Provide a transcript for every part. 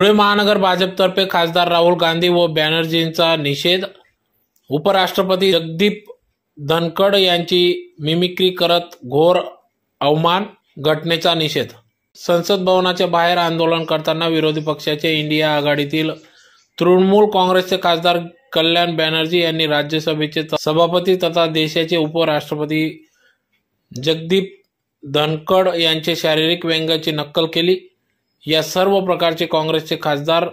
धुळे महानगर भाजपतर्फे खासदार राहुल गांधी व बॅनर्जींचा निषेध. उपराष्ट्रपती जगदीप धनखड यांची मिमिक्री करत घोर अवमान घटनेचा निषेध. संसद भवनाच्या बाहेर आंदोलन करताना विरोधी पक्षाचे इंडिया आघाडीतील तृणमूल काँग्रेसचे खासदार कल्याण बॅनर्जी यांनी राज्यसभेचे सभापती तथा देशाचे उपराष्ट्रपती जगदीप धनखड यांचे शारीरिक व्यंग्याची नक्कल केली. या सर्व प्रकारचे काँग्रेसचे खासदार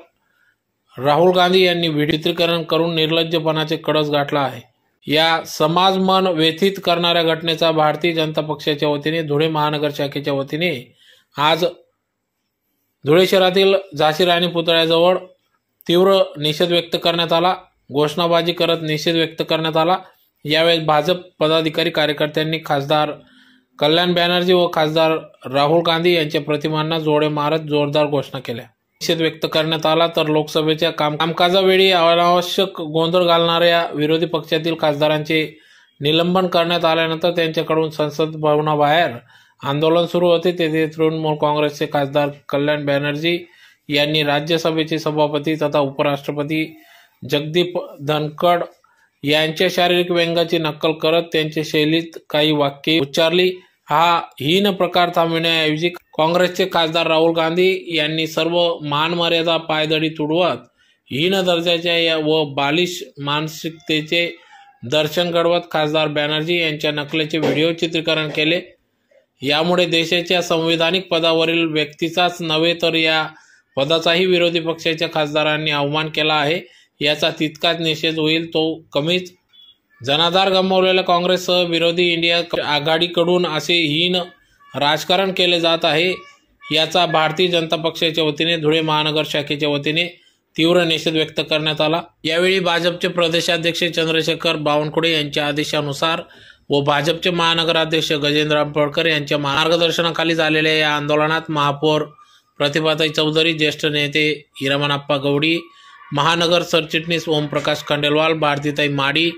राहुल गांधी यांनी विचित्रीकरण करून निर्लज्जपणाचे कळस गाठला आहे. या समाज मन व्यथित करणाऱ्या घटनेचा भारतीय जनता पक्षाच्या वतीने धुळे महानगर शाखेच्या वतीने आज धुळे शहरातील झाशी राणी पुतळ्याजवळ तीव्र निषेध व्यक्त करण्यात आला. घोषणाबाजी करत निषेध व्यक्त करण्यात आला. यावेळी भाजप पदाधिकारी कार्यकर्त्यांनी खासदार कल्याण बॅनर्जी व खासदार राहुल गांधी यांच्या प्रतिमांना जोडे मारत जोरदार घोषणा केल्या. निषेध व्यक्त करण्यात आला तर लोकसभेच्या काम कामकाजावेळी अनावश्यक गोंधळ घालणाऱ्या विरोधी पक्षातील खासदारांचे निलंबन करण्यात आल्यानंतर त्यांच्याकडून संसद भवनाबाहेर आंदोलन सुरू होते. तेथे तृणमूल काँग्रेसचे खासदार कल्याण बॅनर्जी यांनी राज्यसभेचे सभापती तथा उपराष्ट्रपती जगदीप धनखड यांच्या शारीरिक व्यंगाची नक्कल करत त्यांच्या शैलीत काही वाक्ये उच्चारली. हा हीन प्रकार थांबविण्याऐवजी काँग्रेसचे खासदार राहुल गांधी यांनी सर्व मानमर्यादा पायदळी तुडवत हीन दर्जाच्या या व बालिश मानसिकतेचे दर्शन घडवत खासदार बॅनर्जी यांच्या नकलेचे व्हिडिओ चित्रीकरण केले. यामुळे देशाच्या संविधानिक पदावरील व्यक्तीचाच नव्हे तर या पदाचाही विरोधी पक्षाच्या खासदारांनी अवमान केला आहे. याचा तितकाच निषेध होईल तो कमीच. जनाधार गमावलेल्या काँग्रेससह विरोधी इंडिया आघाडीकडून असे हीन राजकारण केले जात आहे याचा भारतीय जनता पक्षाच्या वतीने धुळे महानगर शाखेच्या वतीने तीव्र निषेध व्यक्त करण्यात आला. यावेळी भाजपचे प्रदेशाध्यक्ष चंद्रशेखर बावनकुळे यांच्या आदेशानुसार व भाजपचे महानगराध्यक्ष गजेंद्र आंबेडकर यांच्या मार्गदर्शनाखाली झालेल्या या आंदोलनात महापौर प्रतिभाताई चौधरी ज्येष्ठ नेते हिरामनप्पा गवडी महानगर सरचिटणीस ओमप्रकाश खंडेलवाल भारतीताई माडी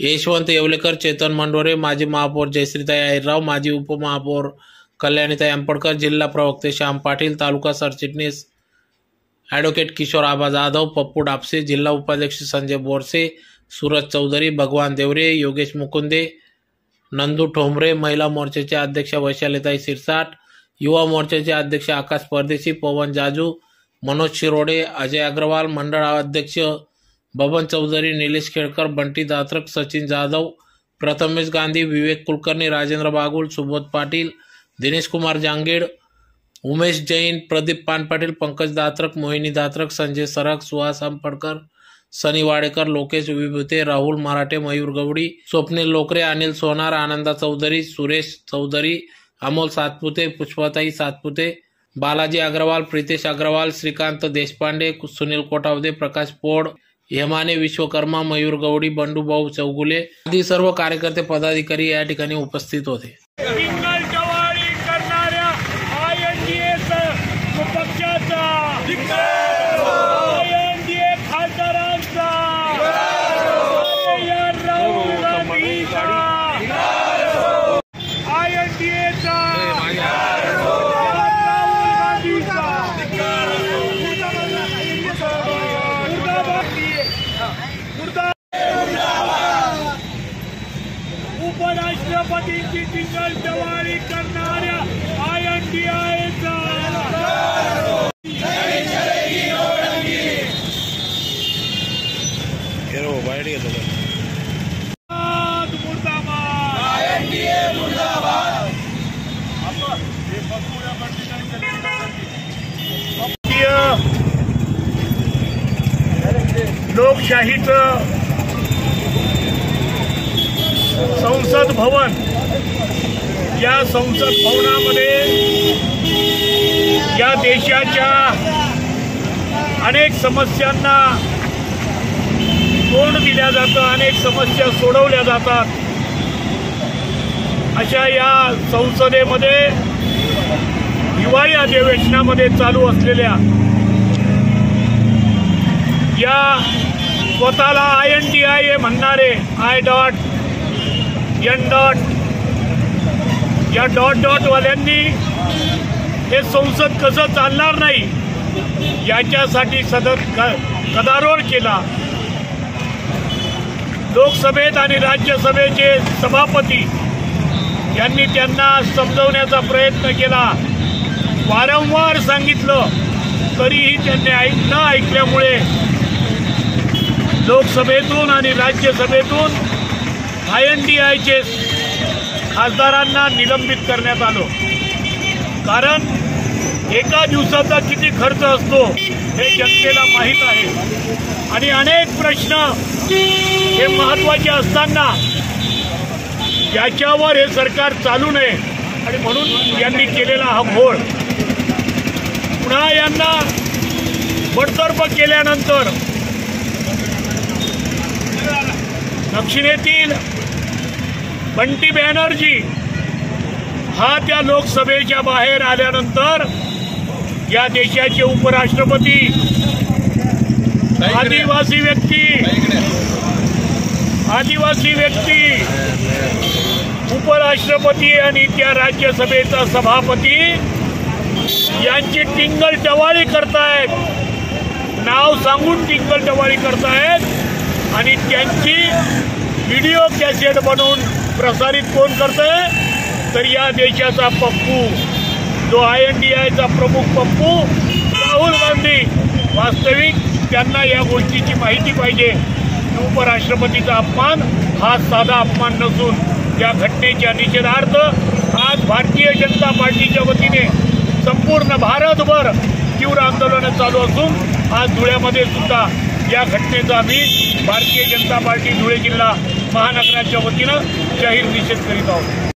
यशवंत येवलेकर चेतन मंडोरे माजी महापौर जयश्रीताई अहिरराव माजी उपमहापौर कल्याणीताई अंपडकर जिल्हा प्रवक्ते श्याम पाटील तालुका सरचिटणीस ॲडव्होकेट किशोर आबा जाधव पप्पू डापसे जिल्हा उपाध्यक्ष संजय बोरसे सूरज चौधरी भगवान देवरे योगेश मुकुंदे नंदू ठोंबरे महिला मोर्चाचे अध्यक्ष वैशालीताई सिरसाट युवा मोर्चाचे अध्यक्ष आकाश परदेशी पवन जाजू मनोज शिरोडे अजय अग्रवाल मंडळ अध्यक्ष बबन चौधरी निलेश खेळकर बंटी दात्रक सचिन जाधव प्रथमेश गांधी विवेक कुलकर्णी राजेंद्र बागुल सुबोध पाटील दिनेश कुमार जांगेड उमेश जैन प्रदीप पानपाटील पंकज दात्रक मोहिनी दात्रक संजय सरक सुहास आंबडकर सनी वाडेकर लोकेश विभूते राहुल मराठे मयूर गवडी स्वप्नील लोकरे अनिल सोनार आनंदा चौधरी सुरेश चौधरी अमोल सातपुते पुष्पाताई सातपुते बालाजी अग्रवाल प्रितेश अग्रवाल श्रीकांत देशपांडे सुनील कोटावदे प्रकाश पोड हेमाने विश्वकर्मा मयूर गवडी बंडूभाऊ चौगुले आदी सर्व कार्यकर्ते पदाधिकारी या ठिकाणी उपस्थित होते. Yeah जवाळी करणाऱ्या आय एन डी एस पक्षाचा आय एन डी ए खासदारांचा या राहुल गांधीचा आय एन डी एचा राहुल गांधीचा मुर्दाबाद उपराष्ट्रपतींची टिंगल जवाळी करणाऱ्या आय एन डी आयचा लोकशाहीचं संसद भवन. या संसद भवनामध्ये या देशाच्या अनेक समस्यांना तोंड दिल्या जातं अनेक समस्या सोडवल्या जातात. अशा या संसदेमध्ये हिवाळी अधिवेशनामध्ये चालू असलेल्या या स्वतःला I N D I A म्हणणारे आय डॉट एन डॉट या डॉट डॉट वाल्यांनी हे संसद कसं चालणार नाही याच्यासाठी सतत क गदारोळ केला. लोकसभेत आणि राज्यसभेचे सभापती यांनी त्यांना समजवण्याचा प्रयत्न केला. वारंवार सांगितलं तरीही त्यांनी ऐक न ऐकल्यामुळे लोकसभेतून आणि राज्यसभेतून आय एन डी आयचे खासदारांना निलंबित करण्यात आलं. कारण एका दिवसाचा किती खर्च असतो हे जनतेला माहीत आहे. आणि अनेक प्रश्न हे महत्त्वाचे असताना याच्यावर हे सरकार चालू नये आणि म्हणून यांनी केलेला हा घोळ. पुन्हा यांना बडतर्फ केल्यानंतर दक्षिणेतील बंटी बॅनर्जी हा त्या लोकसभेच्या बाहेर आल्यानंतर या देशाचे उपराष्ट्रपती आदिवासी व्यक्ती आदिवासी व्यक्ती उपराष्ट्रपती आणि त्या राज्यसभेचा सभापती यांची टिंगल टवाळी करतायत. नाव सांगून टिंगल टवाळी करतायत आणि त्यांची व्हिडिओ कॅसेट बनवून प्रसारित कोण करतंय? तर या देशाचा पप्पू जो आय एन डी आयचा प्रमुख पप्पू राहुल गांधी. वास्तविक त्यांना या गोष्टीची माहिती पाहिजे. उपराष्ट्रपतीचा अपमान हा साधा अपमान नसून या घटनेच्या निषेधार्थ आज भारतीय जनता पार्टीच्या वतीने संपूर्ण भारतभर तीव्र आंदोलनं चालू असून आज धुळ्यामध्ये सुद्धा या घटनेचा आम्ही भारतीय जनता पार्टी धुळे जिल्हा महानगराच्या वतीनं जाहीर निषेध करीत आहोत.